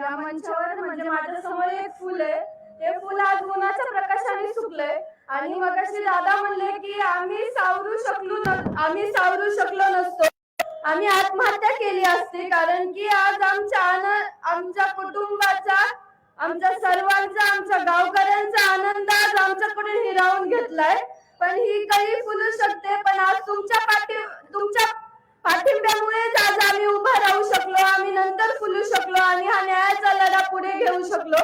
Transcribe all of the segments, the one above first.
या मंचावर म्हणजे माझ्यासमोर एक फुल आहे. हे फुल आज उन्हाच्या प्रकाशाने सुकलंय. आणि मग दादा म्हणले की आम्ही सावरू शकलो आम्ही सावरू शकलो नसतो. आम्ही आत्महत्या केली असती. कारण की आज आमच्या आनंद आमच्या कुटुंबाचा आमच्या सर्वांचा आमच्या गावकऱ्यांचा आनंद आज आमच्याकडून हिरावून घेतलाय. पण ही काही फुलू शकते पण आज तुमच्या पाठी तुमच्या पाठिंब्यामुळेच आज आम्ही उभा राहू शकलो आम्ही नंतर फुलू शकलो आणि हा न्यायाचा लढा पुढे घेऊ शकलो.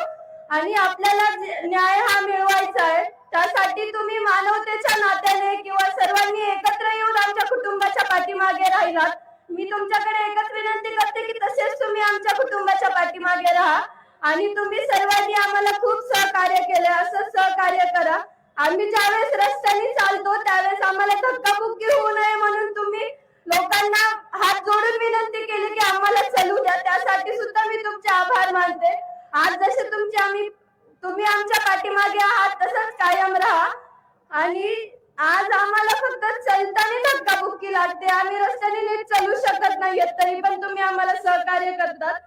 आणि आपल्याला न्याय हा मिळवायचा आहे त्यासाठी तुम्ही मानवतेच्या नात्याने किंवा सर्वांनी एकत्र येऊन आमच्या कुटुंबाच्या पाठीमागे राहिलात. मी तुमच्याकडे एकच विनंती करते की तसेच तुम्ही आमच्या कुटुंबाच्या पाठीमागे राहा. आणि तुम्ही सर्वांनी आम्हाला खूप सहकार्य केले असं सहकार्य करा. आम्ही ज्यावेळेस रस्त्याने चालतो त्यावेळेस आम्हाला धक्काबुक्की होऊ नये म्हणून तुम्ही लोकांना हात जोडून विनंती केली की आम्हाला चलू द्या. त्यासाठी सुद्धा मी तुमचे आभार मानते. आज जसे तुमचे आम्ही तुम्ही आमच्या पाठीमागे आहात तसंच कायम राहा. आणि आज आम्हाला फक्त चलताना धक्काबुक्की लागते. आम्ही रस्त्याने नीट चालू शकत नाही तरी पण तुम्ही आम्हाला सहकार्य करतात.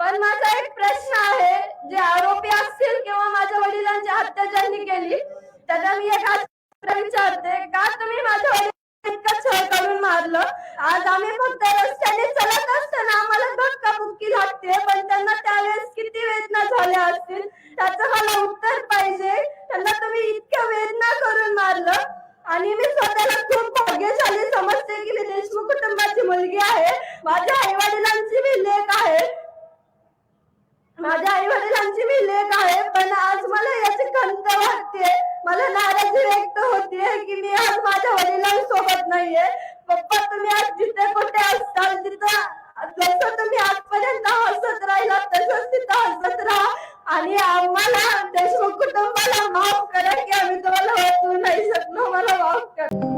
पण माझा एक प्रश्न आहे जे आरोपी असतील किंवा माझ्या वडिलांची हत्या ज्यांनी केली त्यांना मी एक विचारते का तुम्ही माझ्या वडिलांना इतकं छळ करून मारलं? आज आम्ही फक्त रस्त्याने चलत असताना आम्हाला धक्काबुक्की लागते पण त्यांना त्यावेळेस किती वेदना झाल्या असतील त्याचं मला उत्तर पाहिजे त्यांना तुम्ही इतक्या वेदना करून मारलं आणि मी स्वतःला खूप भाग्यशाली समजते की मी देशमुख कुटुंबाची मुलगी आहे. माझ्या आई वडिलांची मी लेख आहे. माझ्या आई वडिलांची मी लेख आहे. पण आज मला याची खंत वाटते. मला नाराजी व्यक्त होतीये की मी आज माझ्या वडिलांसोबत नाहीये. पप्पा तुम्ही आज जिथे कुठे असताल तिथं जसं तुम्ही आजपर्यंत हसत राहिला तसंच तिथं हसत राहा. आणि आम्हाला देशमुख कुटुंबाला माफ करा की आम्ही तुम्हाला वाचवू नाही शकलो मला माफ करा